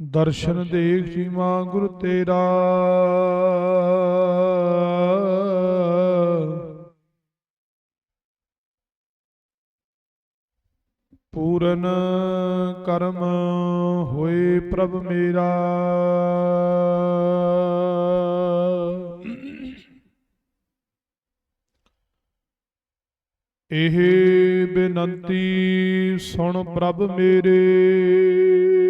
ਦਰਸ਼ਨ ਦੇਖ ਜੀਵਾ ਗੁਰ ਤੇਰਾ। ਪੂਰਨ ਕਰਮ ਹੋਏ ਪ੍ਰਭ ਮੇਰਾ। ਇਹ ਬੇਨੰਤੀ ਸੁਣ ਪ੍ਰਭ ਮੇਰੇ।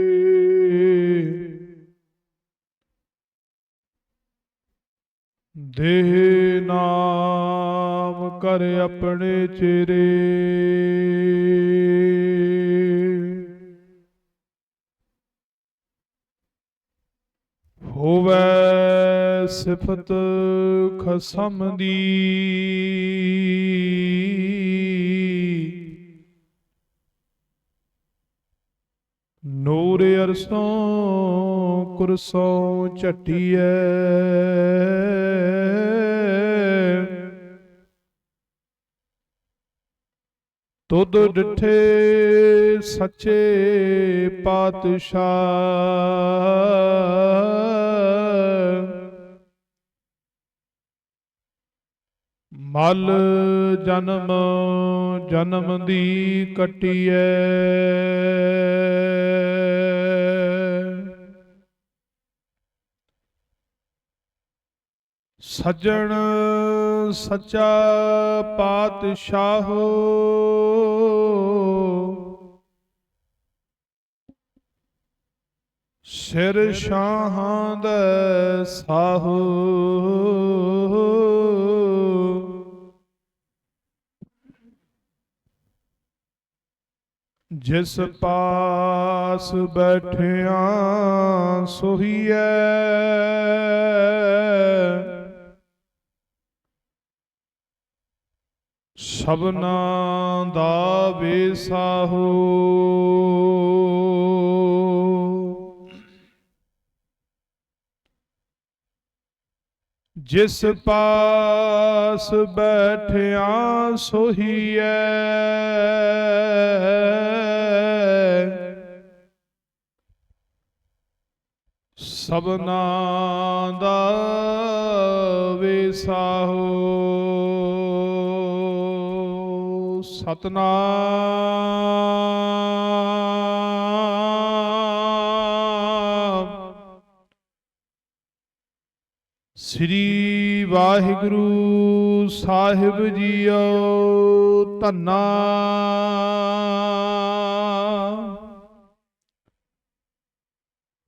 ਦੇਹ ਨਾਮ ਕਰ ਆਪਣੇ ਚਿਹਰੇ ਹੋਵੇ ਸਿਫਤ ਖਸਮ ਦੀ। ਨੂਰ ਅਰਸੋਂ ਕੁਰਸੋਂ ਝਟੀਐ। ਤੁਧ ਡਿਠੇ ਸੱਚੇ ਪਾਤਸ਼ਾਹ। ਮਲ ਜਨਮ ਜਨਮ ਦੀ ਕਟੀਐ। ਸੱਜਣ ਸੱਚਾ ਪਾਤਸ਼ਾਹ। ਸਿਰ ਸ਼ਾਹਾਂ ਦਾ ਸਾਹੋ। ਜਿਸ ਪਾਸ ਬੈਠਿਆ ਸੋਹੀਐ। ਸਭਨਾ ਦਾ ਵੇਸਾਹੋ ਜਿਸ ਪਾਸ ਬੈਠਿਆ ਸੋਹੀਐ। ਸਭਨਾ ਦਾ ਵੇਸਾਹੋ। ਸਤਨਾਮ। ਸ੍ਰੀ ਵਾਹਿਗੁਰੂ ਸਾਹਿਬ ਜੀਓ ਧੰਨਾ।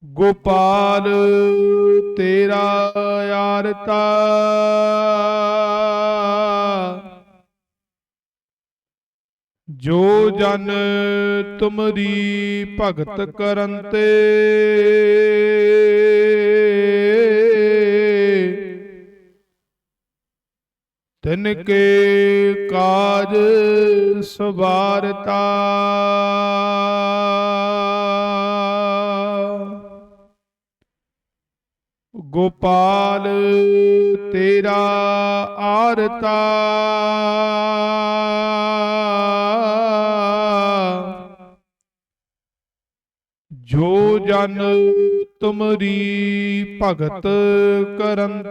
ਗੋਪਾਲ ਤੇਰਾ ਯਾਰਤਾ ਜੋ ਜਨ ਤੁਮਰੀ ਭਗਤ ਕਰਨ ਤਿਨ ਕੇ ਕਾਜ ਸਵਾਰਤਾ। ਗੋਪਾਲ ਤੇਰਾ ਆਰਤਾ। ਜੋ ਜਨ ਤੁਮਰੀ ਭਗਤ ਕਰਨ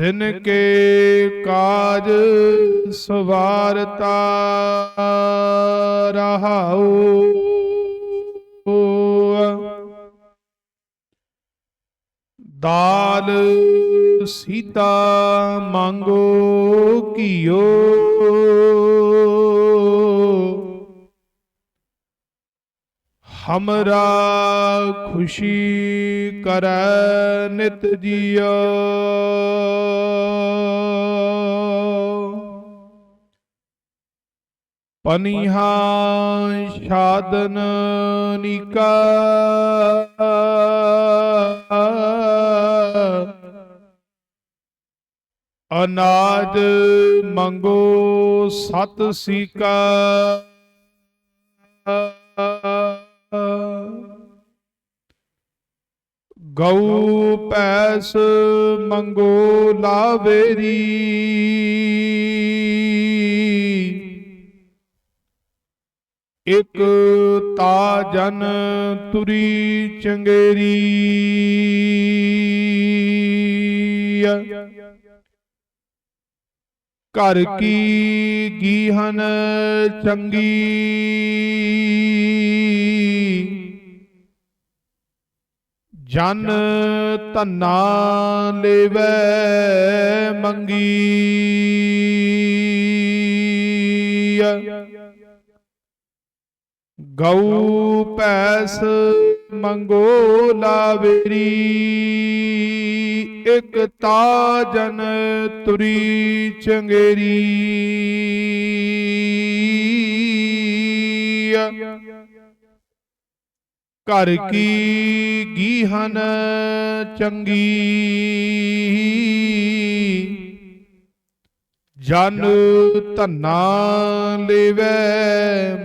ਤਿਨ ਕੇ ਕਾਜ ਸਵਾਰਤਾ ਰਹਾਉ। ਦਾਲ ਸੀਤਾ ਮੰਗੋ ਕੀਓ। ਹਮਰਾ ਖੁਸ਼ੀ ਕਰੈ ਨਿਤ ਜੀਓ ਪਨੀਹਾ ਸਾਧਨ ਨਿਕਾ ਅਨਾਜ ਮੰਗੋ ਸਤ ਸੀਕਾ ਗਊ ਪੈਸ ਮੰਗੋ ਲਾਵੇਰੀ। ਇਕ ਤਾ ਜਨ ਤੁਰੀ ਚੰਗੇਰੀ। ਘਰ ਕੀ ਗੀਹਨ ਚੰਗੀ। ਜਨ ਧੰਨਾ ਲੇਵੈ ਮੰਗੀ। ਗਊ ਪੈਸ ਮੰਗੋ ਲਾਵੇਰੀ ਇਕ ਤਾ ਜਨ ਤੁਰੀ ਚੰਗੇਰੀ। ਘਰ ਕੀ ਗੀਹਨ ਚੰਗੀ? ਜਨ ਧੰਨਾ ਲੇਵੈ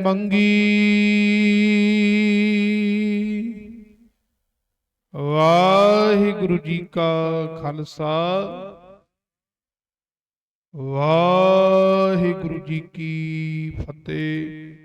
ਮੰਗੀ। ਵਾਹਿਗੁਰੂ ਜੀ ਕਾ ਖਾਲਸਾ। ਵਾਹਿਗੁਰੂ ਜੀ ਕੀ ਫਤਿਹ।